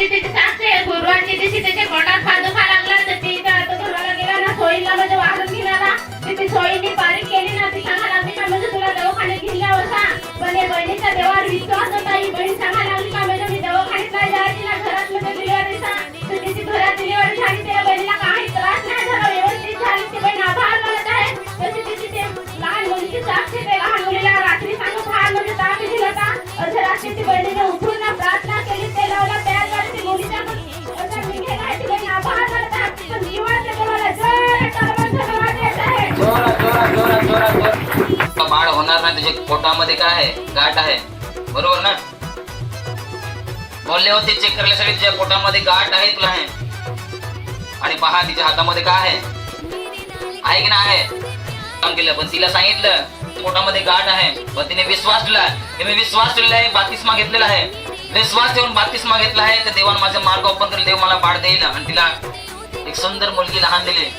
तिची साक्षी आहे गुरुवारची दिवशी त्याच्या दुखा लागला तर ती आता घराला गेला ना सोयीला म्हणजे गेला ना सोयीने केली ना ती सांगा लागली का म्हणजे तुला दवाखान्यात पण या बहिणीचा देवावर विश्वास होता ही बहीण सांगा लागली का म्हणजे मी दवाखान्यात नाही घरात म्हणजे डिलिव्हरी तर तिची घरात डिलिव्हरी झाली त्या बहिणीला काही त्रास नाही झाला व्यवस्थित झाली. ती बहीण आभार मानत आहे. तशी तिची ते लहान मुलीची साक्षी ते लहान मुलीला रात्री सांगून फार म्हणजे ताप दिला होता अर्ध्या रात्री ती बहिणीने उठून जोरात होणार नाही तुझ्या पोटामध्ये काय आहे? गाठ आहे. बरोबर ना? बोलले होते चेक करण्यासाठी तुझ्या पोटामध्ये गाठ आहे तुला आहे. आणि पहा तिच्या हातामध्ये काय आहे? आहे की नाही आहे? काम केलं पण तिला सांगितलं पोटामध्ये गाठ आहे. पण तिने विश्वास दिला की मी विश्वास ठेवलेला आहे बातीसमा घेतलेला आहे. विश्वास ठेवून बातीसमा घेतला आहे तर देवान माझा मार्ग ओपन करेल देव मला पाड देईल आणि तिला एक सुंदर मुलगी लहान दिली.